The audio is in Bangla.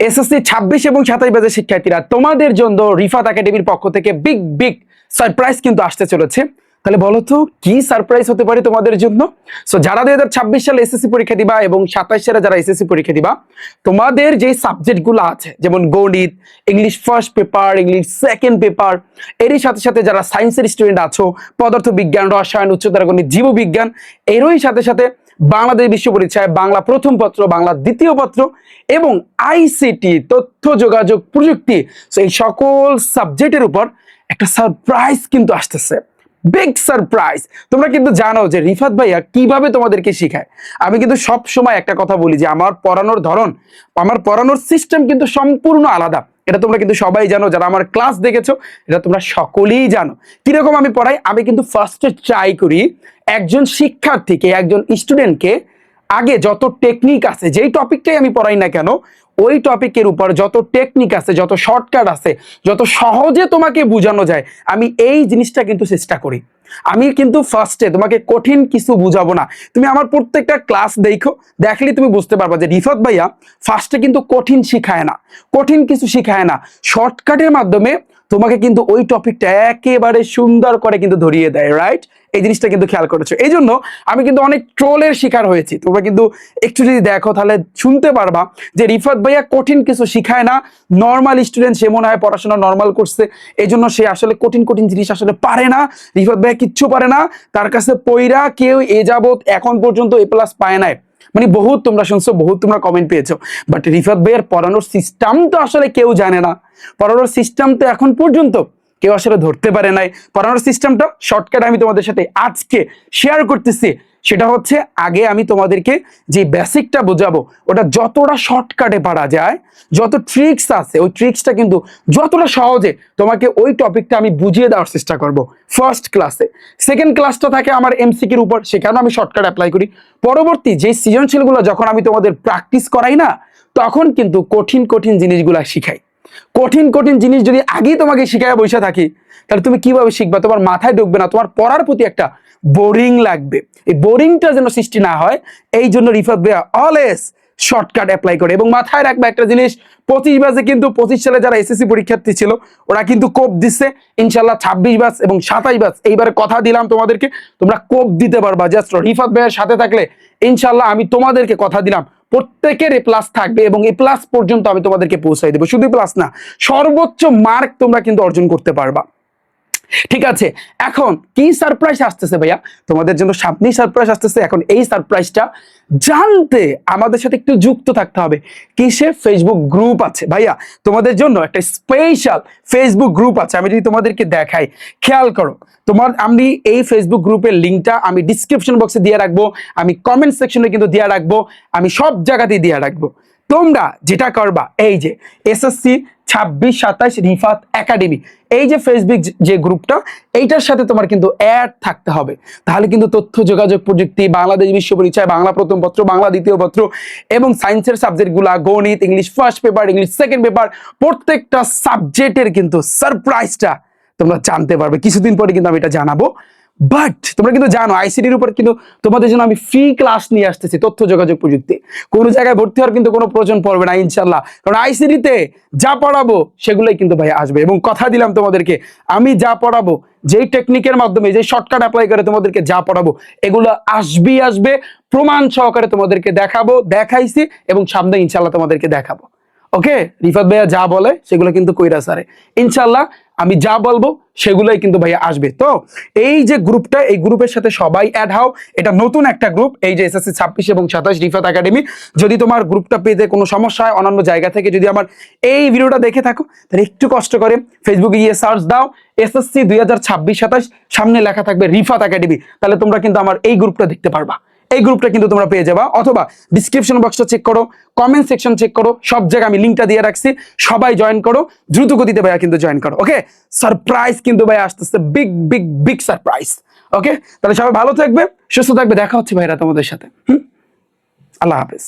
এসএসসি ছাব্বিশ এবং সাতাশ বাজে শিক্ষার্থীরা তোমাদের জন্য রিফাত একাডেমির পক্ষ থেকে বিগ বিগ সারপ্রাইজ কিন্তু আসতে চলেছে। তাহলে বলো তো, কি সারপ্রাইজ হতে পারে তোমাদের জন্য? সো যারা দুই হাজার ছাব্বিশ সালে এসএসসি পরীক্ষা দিবা এবং সাতাশ সালে যারা এসএসসি পরীক্ষা দিবা, তোমাদের যে সাবজেক্টগুলো আছে, যেমন গণিত English first paper English second paper এরই সাথে সাথে যারা সায়েন্সের স্টুডেন্ট আছো পদার্থ বিজ্ঞান রসায়ন, উচ্চতর গণিত, জীববিজ্ঞান, এরই সাথে সাথে বাংলাদেশ বিশ্ব পরিচয় বাংলা প্রথম পত্র, বাংলা দ্বিতীয় পত্র এবং আইসিটি তথ্য, যোগাযোগ, প্রযুক্তি এই সকল সাবজেক্টের উপর একটা সারপ্রাইজ কিন্তু আসতেছে। Big surprise. তোমরা কিন্তু জানো যে রিফাত ভাইয়া কীভাবে তোমাদেরকে শেখায়। আমি কিন্তু সব সময় একটা কথা বলি যে আমার পড়ানোর ধরন, আমার পড়ানোর সিস্টেম কিন্তু সম্পূর্ণ আলাদা। এটা তোমরা কিন্তু সবাই জানো, যারা আমার ক্লাস দেখেছ, এটা তোমরা সকলেই জানো। কীরকম আমি পড়াই? আমি কিন্তু ফার্স্টে ট্রাই করি, একজন শিক্ষার্থীকে, একজন স্টুডেন্টকে আগে যত টেকনিক আছে, যেই টপিকটাই আমি পড়াই না কেন, ওই টপিকের উপর যত টেকনিক আছে, যত শর্টকাট আছে, যত সহজে তোমাকে বোঝানো যায়, আমি এই জিনিসটা কিন্তু চেষ্টা করি। আমি কিন্তু ফার্স্টে তোমাকে কঠিন কিছু বুঝাবো না। তুমি আমার প্রত্যেকটা ক্লাস দেখো দেখলে তুমি বুঝতে পারবা যে রিফাত ভাইয়া ফার্স্টে কিন্তু কঠিন শিখায় না, কঠিন কিছু শিখায় না। শর্টকাটের মাধ্যমে তোমাকে কিন্তু ওই টপিকটা একেবারে সুন্দর করে কিন্তু ধরিয়ে দেয় রাইট এই জিনিসটা কিন্তু খেয়াল করেছ। এই জন্য আমি কিন্তু অনেক ট্রোলের শিকার হয়েছি। তোমরা কিন্তু একটু যদি দেখো, তাহলে শুনতে পারবা যে রিফাত ভাইয়া কঠিন কিছু শিখায় না। নর্মাল স্টুডেন্ট সে মনে হয় পড়াশোনা নর্মাল করছে। এই জন্য সে আসলে কঠিন কঠিন জিনিস আসলে পারে না। রিফাত ভাইয়া কিচ্ছু পারে না। তার কাছে পইরা কেউ এ যাবৎ এখন পর্যন্ত এ প্লাস পায় নাই। মানে বহুত তোমরা শুনছো, বহুত তোমরা কমেন্ট পেয়েছ। বাট রিফাত ভাইয়ের পড়ানোর সিস্টেম তো আসলে কেউ জানে না। পড়ানোর সিস্টেম তো এখন পর্যন্ত কেউ আসলে ধরতে পারে নাই। পড়ানোর সিস্টেমটা শর্টকাট আমি তোমাদের সাথে আজকে শেয়ার করতেছি। সেটা হচ্ছে আগে আমি তোমাদেরকে যে বেসিকটা বোঝাবো, ওটা যতটা শর্টকাটে পারা যায়, যত ট্রিক্স আছে, ওই ট্রিক্সটা কিন্তু যতটা সহজে তোমাকে ওই টপিকটা আমি বুঝিয়ে দেওয়ার চেষ্টা করব ফার্স্ট ক্লাসে সেকেন্ড ক্লাসটা থাকে আমার এমসিকির উপর, সেখানেও আমি শর্টকাট অ্যাপ্লাই করি। পরবর্তী যে সৃজনশীলগুলো যখন আমি তোমাদের প্র্যাকটিস করাই না, তখন কিন্তু কঠিন কঠিন জিনিসগুলো শিখাই। কঠিন কঠিন জিনিস যদি আগেই তোমাকে শিখায় বসে থাকি, তাহলে তুমি কীভাবে শিখবা? তোমার মাথায় ঢুকবে না, তোমার পড়ার প্রতি একটা বোরিং লাগবে। এই বোরিংটা যেন সৃষ্টি না হয়, এই জন্য রিফাত ভাইয়া অলওয়েজ শর্টকাট অ্যাপ্লাই করে। এবং মাথায় রাখবে একটা জিনিস, পঁচিশ বাজে কিন্তু পঁচিশ সালে যারা এসএসসি পরীক্ষার্থী ছিল, ওরা কিন্তু কোপ দিচ্ছে ইনশাল্লাহ ছাব্বিশ বাস এবং সাতাইশ বাস এইবারে কথা দিলাম তোমাদেরকে, তোমরা কোপ দিতে পারবা। জাস্ট রিফাত ভাইয়ের সাথে থাকলে ইনশাল্লাহ আমি তোমাদেরকে কথা দিলাম। প্রত্যেকের এ প্লাস থাকবে এবং এ প্লাস পর্যন্ত আমি তোমাদেরকে পৌঁছাই দেবো। শুধু প্লাস না, সর্বোচ্চ মার্ক তোমরা কিন্তু অর্জন করতে পারবা। ঠিক আছে, এখন কি সারপ্রাইজ আসতেছে ভাইয়া? তোমাদের জন্য সামনেই সারপ্রাইজ আসতেছে, এখন এই সারপ্রাইজটা জানতে আমাদের সাথে একটু যুক্ত থাকতে হবে। কিসের ফেসবুক গ্রুপ আছে? ভাইয়া, তোমাদের জন্য একটা স্পেশাল ফেসবুক গ্রুপ আছে, আমি যদি তোমাদেরকে দেখাই, খেয়াল করো, তোমার, আমি এই ফেসবুক গ্রুপের লিঙ্কটা আমি ডিসক্রিপশন বক্সে দিয়ে রাখব, আমি কমেন্ট সেকশনে কিন্তু দিয়ে রাখব, আমি সব জায়গাতেই দিয়ে রাখব। তোমরা যেটা করবা, এই যে এসএসসি ছাব্বিশ সাতাশ রিফাত একাডেমি। এই যে ফেসবুক যে গ্রুপটা, এইটার সাথে তোমার কিন্তু অ্যাড থাকতে হবে। তাহলে কিন্তু তথ্য, যোগাযোগ প্রযুক্তি, বাংলাদেশ বিশ্ব পরিচয়, বাংলা প্রথম পত্র, বাংলা দ্বিতীয় পত্র এবং সায়েন্সের সাবজেক্টগুলা গণিত English first paper English second paper প্রত্যেকটা সাবজেক্টের কিন্তু সারপ্রাইজটা তোমরা জানতে পারবে। কিছুদিন পরে কিন্তু আমি এটা জানাব। বাট তোমরা কিন্তু জানো আইসিডির উপর কিন্তু তোমাদের জন্য আমি ফ্রি ক্লাস নিয়ে আসতেছি তথ্য যোগাযোগ প্রযুক্তি। কোনো জায়গায় ভর্তি হওয়ার কিন্তু কোনো প্রয়োজন পড়বে না ইনশাল্লাহ কারণ আইসিডিতে যা পড়াবো সেগুলোই কিন্তু ভাই আসবে। এবং কথা দিলাম তোমাদেরকে, আমি যা পড়াবো, যেই টেকনিকের মাধ্যমে যে শর্টকাট অ্যাপ্লাই করে তোমাদেরকে যা পড়াবো, এগুলো আসবেই আসবে। প্রমাণ সহকারে তোমাদেরকে দেখাবো, দেখাইছি এবং সামনে ইনশাল্লাহ তোমাদেরকে দেখাবো। ওকে রিফাত ভাইয়া যা বলে, সেগুলো কিন্তু কইরা সারে। ইনশাল্লাহ আমি যা বলব সেগুলোই কিন্তু ভাইয়া আসবে। তো এই যে গ্রুপটা, এই গ্রুপের সাথে সবাই অ্যাড হও। এটা নতুন একটা গ্রুপ এই যে এসএসসি ছাব্বিশ এবং সাতাশ রিফাত একাডেমি যদি তোমার গ্রুপটা পেতে কোনো সমস্যা হয় অন্যান্য জায়গা থেকে যদি আমার এই ভিডিওটা দেখে থাকো, তাহলে একটু কষ্ট করে ফেসবুকে গিয়ে সার্চ দাও। এসএসসি দুই হাজার ছাব্বিশ সাতাশ, সামনে লেখা থাকবে রিফাত একাডেমি তাহলে তোমরা কিন্তু আমার এই গ্রুপটা দেখতে পারবা। এই গ্রুপটা কিন্তু তোমরা পেয়ে যাবা। অথবা ডিসক্রিপশন বক্সটা চেক করো কমেন্ট সেকশন চেক করো, সব জায়গায় আমি লিঙ্কটা দিয়ে রাখছি। সবাই জয়েন করো, দ্রুত গতিতে ভাইয়া কিন্তু জয়েন করো ওকে সারপ্রাইজ কিন্তু ভাইয়া আসতেছে big big big surprise okay তাহলে সবাই ভালো থাকবে, সুস্থ থাকবে, দেখা হচ্ছে ভাইরা তোমাদের সাথে। হুম? আল্লাহ হাফেজ।